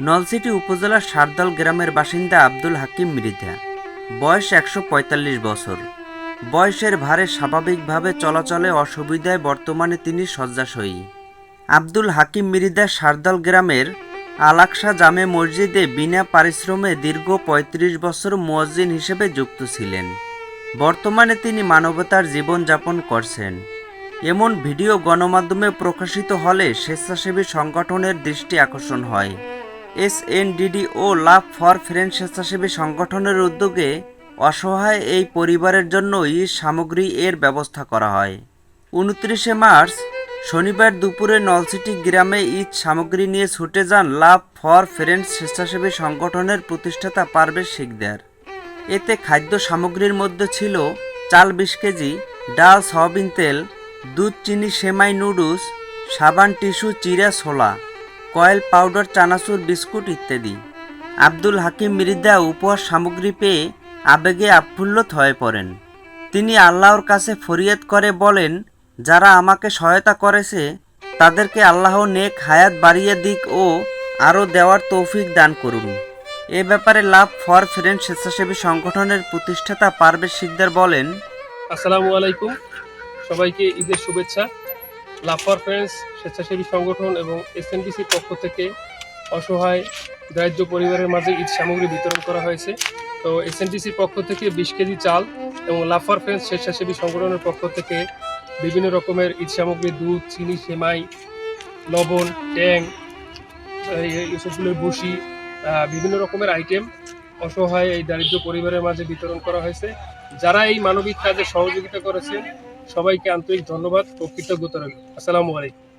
নলসিটি উপজেলার সারদাল গ্রামের বাসিন্দা আব্দুল হাকিম মৃধা। বয়স একশো পঁয়তাল্লিশ বছর। বয়সের ভারে স্বাভাবিকভাবে চলাচলে অসুবিধায় বর্তমানে তিনি শয্যাশয়ী। আব্দুল হাকিম মৃধা সারদাল গ্রামের আলাকসা জামে মসজিদে বিনা পারিশ্রমে দীর্ঘ ৩৫ বছর মুয়াজ্জিন হিসেবে যুক্ত ছিলেন। বর্তমানে তিনি মানবতার জীবনযাপন করছেন। এমন ভিডিও গণমাধ্যমে প্রকাশিত হলে স্বেচ্ছাসেবী সংগঠনের দৃষ্টি আকর্ষণ হয়। এসএনডিডি ও লাভ ফর ফ্রেন্ড স্বেচ্ছাসেবী সংগঠনের উদ্যোগে অসহায় এই পরিবারের জন্য ঈদ সামগ্রী এর ব্যবস্থা করা হয়। উনত্রিশে মার্চ, শনিবার দুপুরে নলসিটি গ্রামে ঈদ সামগ্রী নিয়ে ছুটে যান লাভ ফর ফ্রেন্ডস স্বেচ্ছাসেবী সংগঠনের প্রতিষ্ঠাতা পারভেজ শিকদার। এতে খাদ্য সামগ্রীর মধ্যে ছিল চাল বিশ কেজি, ডাল, সয়াবিন তেল, দুধ, চিনি, সেমাই, নুডলস, সাবান, টিস্যু চিরা ছোলা। কয়েল পাউডার, চানাচুর, বিস্কুট ইত্যাদি। আব্দুল হাকিম মৃদা উপহার সামগ্রী পেয়ে আবেগে আপ্ফুল্লত হয়ে পড়েন। তিনি আল্লাহর কাছে ফরিয়াদ করে বলেন, যারা আমাকে সহায়তা করেছে, তাদেরকে আল্লাহ নেক হায়াত বাড়িয়ে দিক ও আরও দেওয়ার তৌফিক দান করুন। এ ব্যাপারে লাভ ফর ফ্রেন্ড স্বেচ্ছাসেবী সংগঠনের প্রতিষ্ঠাতা পারভেজ শিকদার বলেন, আসসালামু আলাইকুম। সবাইকে ঈদের শুভেচ্ছা। লাফার ফ্রেন্ডস, স্বেচ্ছাসেবী সংগঠন এবং এসএনডিসির পক্ষ থেকে অসহায় দারিদ্র পরিবারের মাঝে ঈদ সামগ্রী বিতরণ করা হয়েছে। তো এসএনডিসির পক্ষ থেকে বিশ কেজি চাল এবং লাফার ফ্রেন্ডস, স্বেচ্ছাসেবী সংগঠনের পক্ষ থেকে বিভিন্ন রকমের ঈদ সামগ্রী, দুধ, চিনি, সেমাই, লবণ, ট্যাং এসবগুলোর বসি বিভিন্ন রকমের আইটেম অসহায় এই দারিদ্র পরিবারের মাঝে বিতরণ করা হয়েছে। যারা এই মানবিক কাজে সহযোগিতা করেছেন সবাইকে আন্তরিক ধন্যবাদ ও কৃতজ্ঞতা রইল। আসসালামু আলাইকুম।